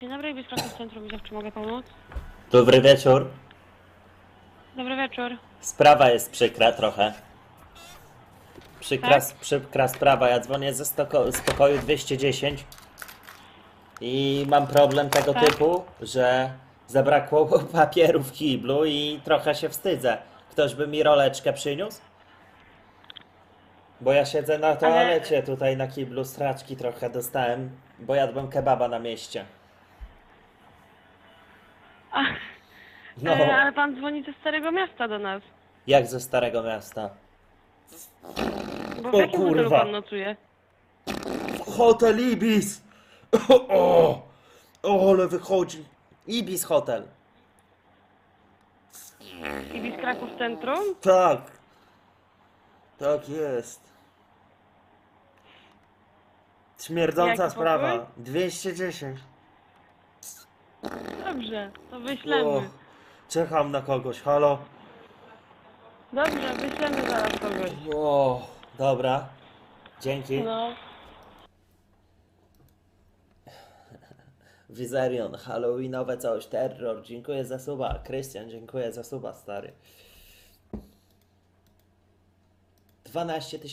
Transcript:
Dzień dobry, Centrum Widzów, czy mogę pomóc? Dobry wieczór. Dobry wieczór. Sprawa jest przykra trochę. Przykra, Tak? przykra sprawa. Ja dzwonię ze stoko, z pokoju 210 i mam problem tego Tak. typu, że zabrakło papieru w kiblu i trochę się wstydzę. Ktoś by mi roleczkę przyniósł? Bo ja siedzę na toalecie tutaj na kiblu, straczki trochę dostałem, bo jadłem kebaba na mieście. No, e, ale pan dzwoni ze Starego Miasta do nas. jak ze Starego Miasta. Bo w O jakim hotelu kurwa. pan nocuje? Hotel Ibis! O, o, ale wychodzi. Ibis Hotel. Ibis Kraków Centrum? Tak. Tak jest. Śmierdząca Jaki sprawa. pokój? 210. Dobrze, to wyślemy. O, czekam na kogoś. Halo? Dobrze, wyślemy zaraz kogoś. O, dobra. Dzięki. No. Wizerion, Halloweenowe coś, terror. Dziękuję za suba. Krystian, dziękuję za suba, stary. 12 tysięcy.